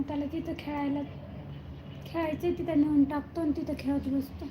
मग त्याला तिथं खेळायला खेळायचं तिथं नेऊन टाकतो आणि तिथं खेळत बसतो.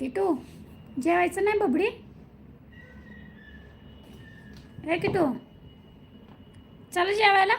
किटू जेवायचं नाही बबडी? रे किटू चला जेवायला.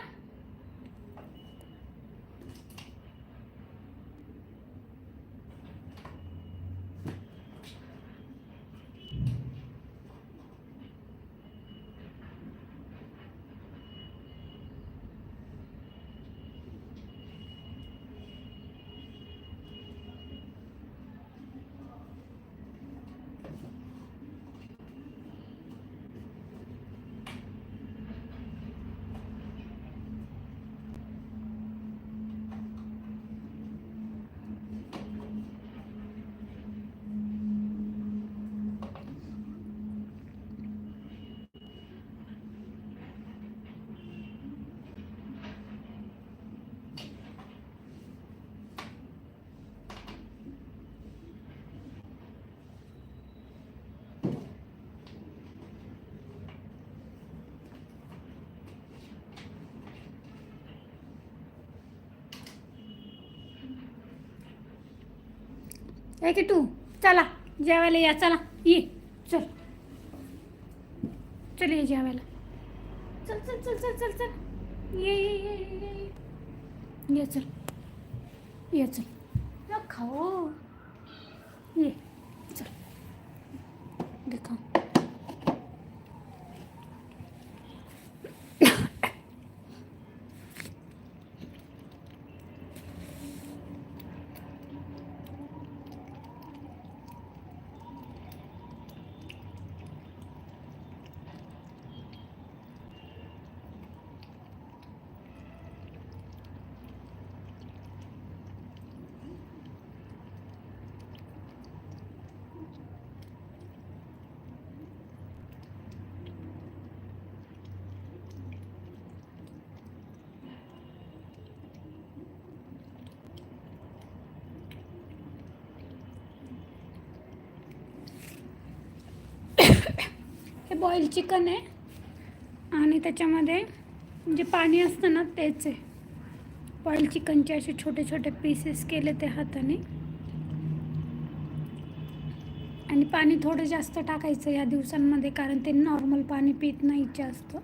काय की तू? चला जेवायला या चला ये चल. चल ये जेवायला. चल चल चल चल चल चल. ये ये ये ये ये. चल. ये चल. खाओ हो. ये चल. देखा हे बॉईल चिकन आहे. आणि त्याच्यामध्ये जे पाणी असतं ना तेच आहे. बॉईल चिकनचे असे छोटे छोटे पीसेस केले ते हाताने. आणि पाणी थोडं जास्त टाकायचं या दिवसांमध्ये कारण ते नॉर्मल पाणी पित नाही जास्त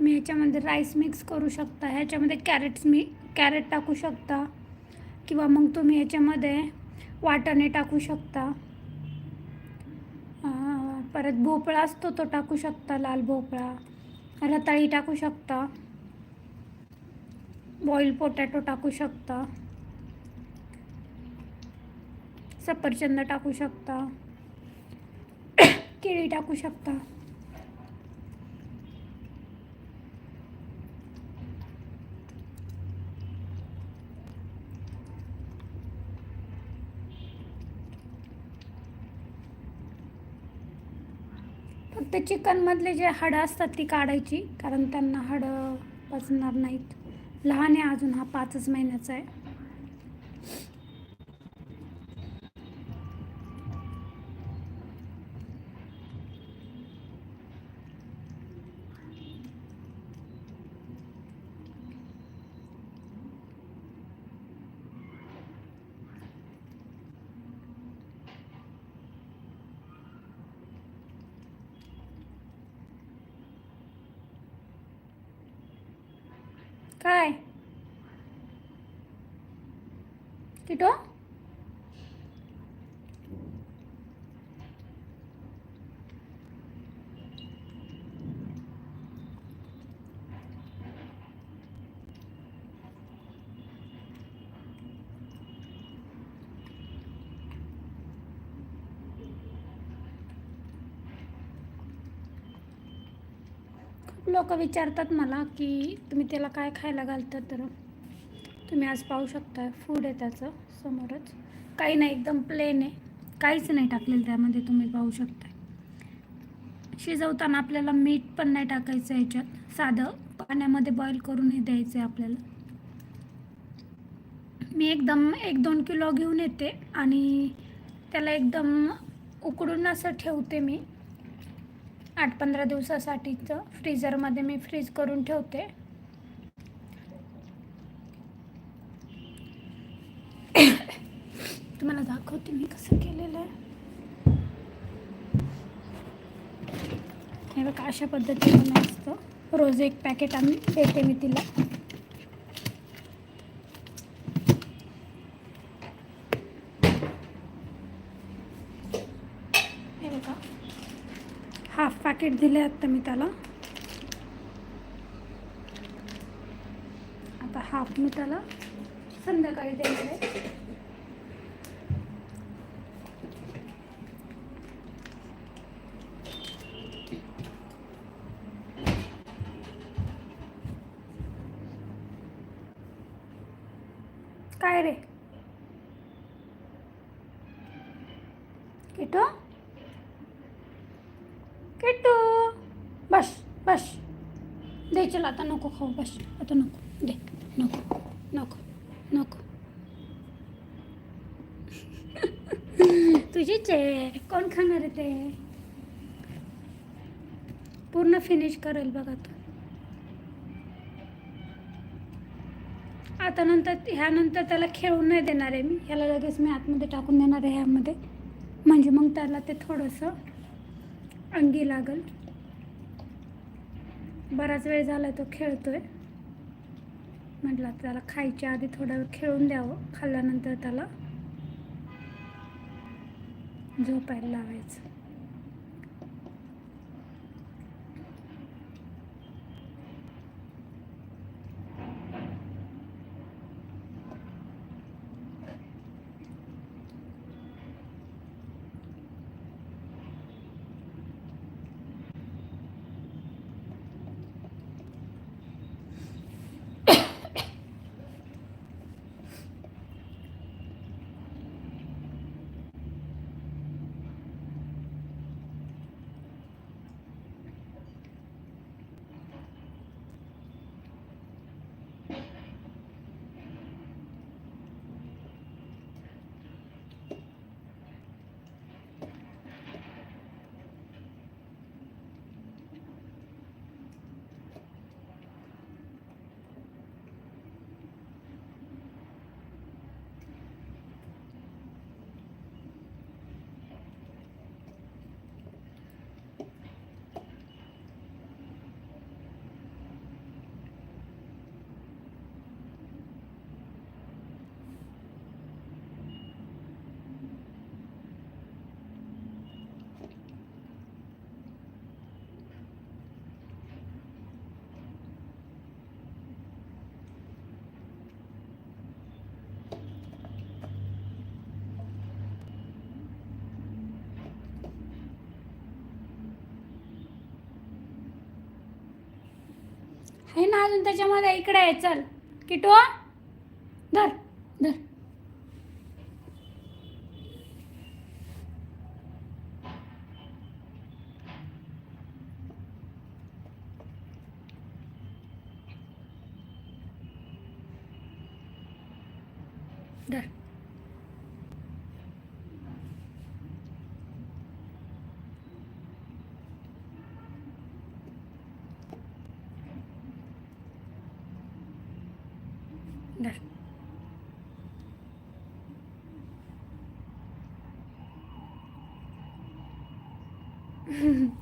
तुम्ही ह्याच्यामध्ये राईस मिक्स करू शकता. ह्याच्यामध्ये कॅरेट्स मी कॅरेट टाकू शकता. किंवा मग तुम्ही ह्याच्यामध्ये वाटाणे टाकू शकता. परत भोपळा असतो तो टाकू शकता लाल भोपळा. रताळी टाकू शकता. बॉईल पोटॅटो टाकू शकता. सफरचंद टाकू शकता. केळी टाकू शकता. फक्त चिकनमधले जे हाडं असतात ती काढायची कारण त्यांना हाडं पचणार नाहीत. लहान आहे अजून हा पाचच महिन्याचा आहे. काय? किटो? लोक विचारतात मला की तुम्ही त्याला काय खायला घालतात तर तुम्ही आज पाहू शकता फूड आहे त्याचं समोरच. काही नाही एकदम प्लेन आहे. काहीच नाही टाकलेलं त्यामध्ये तुम्ही पाहू शकता शिजवताना आपल्याला मीठ पण नाही टाकायचं याच्यात. साधं पाण्यामध्ये बॉईल करून हे द्यायचं आहे आपल्याला. मी एकदम एक दोन किलो घेऊन येते आणि त्याला एकदम उकडून असं ठेवते मी. आठ पंधरा दिवसासाठीचं फ्रीझरमध्ये मी फ्रीज करून ठेवते. तुम्हाला दाखवते मी कसं केलेलं आहे. हे बघा अशा पद्धतीनं असतं रोज एक पॅकेट आम्ही देते मी तिला हे बघा हाफ पॅकेट दिले आत्ता मी त्याला. आता हाफ मी त्याला संध्याकाळी देणार आहे. काय रे? किटो किट्टू बस बस दे चल आता नको खाऊ बस. आता नको. दे नको नको नको. तुझीच आहे कोण खाणार आहे ते? पूर्ण फिनिश करेल बघ आता आता नंतर ह्यानंतर त्याला खेळून नाही देणार आहे मी. ह्याला लगेच मी आतमध्ये टाकून देणार आहे ह्यामध्ये. म्हणजे मग त्याला ते थोडंसं अंगी लागल. बराच वेळ झाला तो खेळतो आहे म्हटलं त्याला खायच्या आधी थोडा वेळ खेळून द्यावं. खाल्ल्यानंतर त्याला झोपायला लावायचं. आहे ना अजून त्याच्यामध्ये इकडे आहे चल. किटो धर धर धर. धर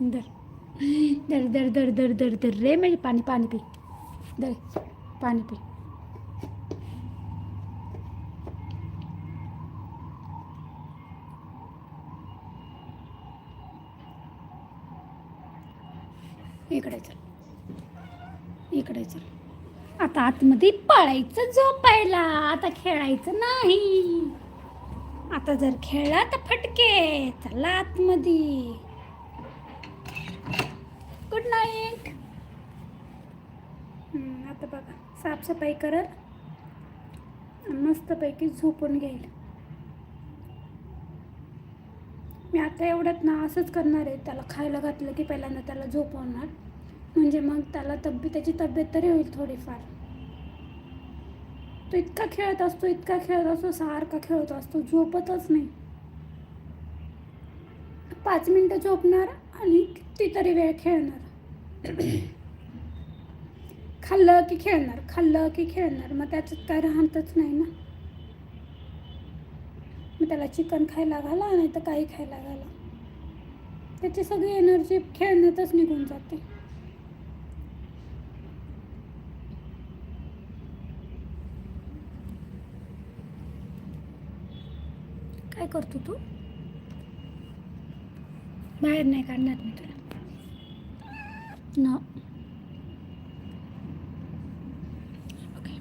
धर धर धर धर धर धर धर रे म्हणजे पाणी पाणी पी धर पाणी पी इकडे चल. इकडे चल. आता आतमध्ये पळायचं झोपायला. आता खेळायचं नाही. आता जर खेळला तर फटके. चला आतमध्ये. गुड नाईट आता बघा. साफसफाई करत मस्तपैकी झोपून घेईल. मी आता एवढ्यात ना असंच करणार आहे. त्याला खायला घातलं की पहिल्यांदा त्याला झोपवणार. म्हणजे मग त्याला तब्येत त्याची तब्येत तरी होईल थोडीफार. तो इतका खेळत असतो इतका खेळत असतो सारखा खेळत असतो झोपतच नाही. पाच मिनटं झोपणार आणि कितीतरी वेळ खेळणार. खाल्लं की खेळणार खाल्लं की खेळणार मग त्याच्यात काय राहतच नाही ना. मग त्याला चिकन खायला घाला नाही तर काही खायला घाला. त्याची सगळी एनर्जी खेळण्यातच निघून जाते. काय करतो तू? बाहेर नाही काढणार मी तुला. न ओके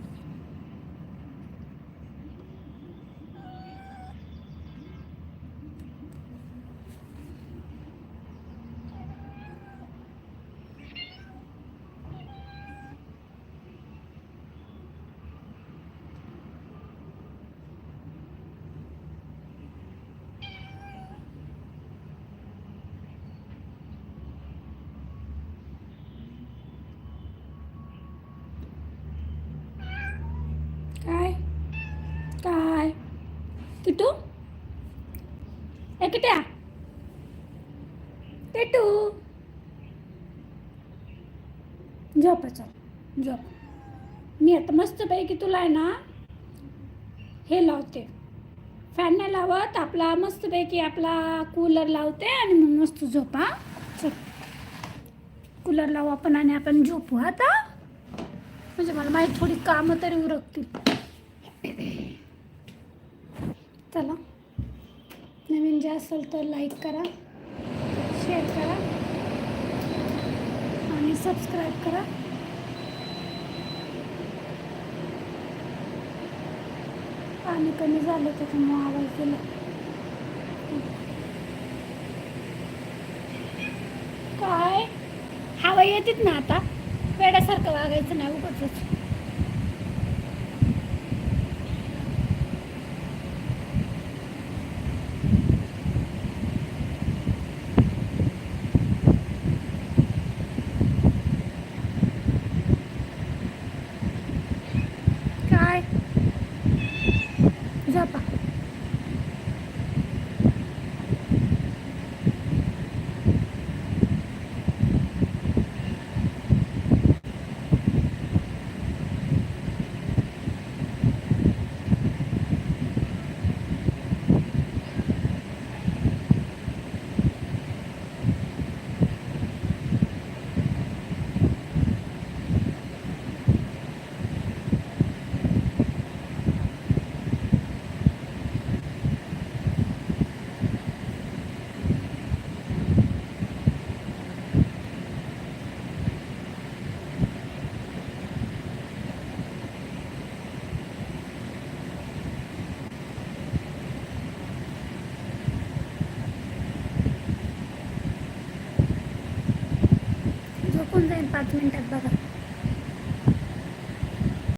काय काय किटू ए किट्या किटू झोप चल. झोप. मी आता मस्तपैकी तुला आहे ना हे लावते. फॅन नाही लावत आपला मस्तपैकी आपला कूलर लावते आणि मग मस्त झोपा चल. कूलर लावू आपण आणि आपण झोपू आता. म्हणजे मला माहीत थोडी कामं तरी उरकतील. चला. नवीन जे असेल तर लाईक करा शेअर करा. सबस्क्राईब करा. पाणी कमी झालं त्याच्यामुळे आवाज दिला. काय? हवा येतेच ना आता. वेड्यासारखं वागायचं नाही उगाच काय झोपा झोपून जाईल पाच मिनिटात बघा